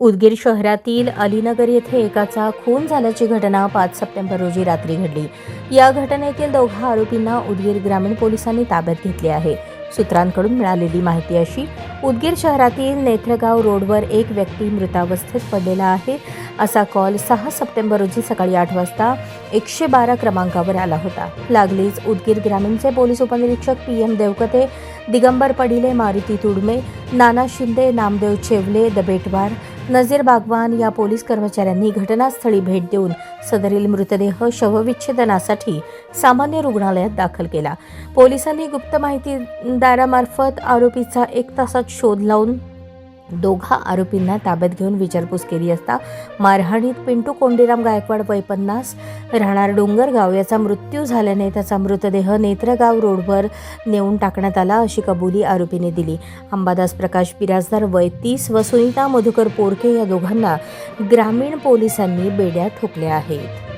उदगीर शहरातील अलीनगर येथे एकाचा खून झाल्याची घटना पाच सप्टेंबर रोजी रात्री घडली. या घटनेतील दोघा आरोपींना उदगीर ग्रामीण पोलिसांनी ताब्यात घेतले आहे. सूत्रांकडून मिळालेली माहिती अशी उदगीर शहरातील नेत्रगाव रोडवर एक व्यक्ती मृतावस्थेत पडलेला आहे. असा कॉल सहा सप्टेंबर रोजी सकाळी आठ वाजता एकशे बारा क्रमांकावर आला होता. लागलीच उदगीर ग्रामीणचे पोलीस उपनिरीक्षक पी एम देवकते दिगंबर पडिले मारुती तुडमे नाना शिंदे नामदेव चेवले दबेटवार नजीर बागवान या पोलीस कर्मचाऱ्यांनी घटनास्थळी भेट देऊन सदरील मृतदेह शवविच्छेदनासाठी सामान्य रुग्णालयात दाखल केला. पोलिसांनी गुप्त माहितीदारामार्फत आरोपीचा एक तासात शोध लावून दोघा आरोपींना ताब्यात घेऊन विचारपूस केली असता मारहाणीत पिंटू कोंडीराम गायकवाड वय पन्नास राहणार डोंगरगाव याचा मृत्यू झाल्याने त्याचा मृतदेह नेत्रगाव रोडवर नेऊन टाकण्यात आला अशी कबुली आरोपीने दिली. अंबादास प्रकाश बिराजदार वय तीस व सुनीता मधुकर पोरके या दोघांना ग्रामीण पोलिसांनी बेड्या ठोकल्या आहेत.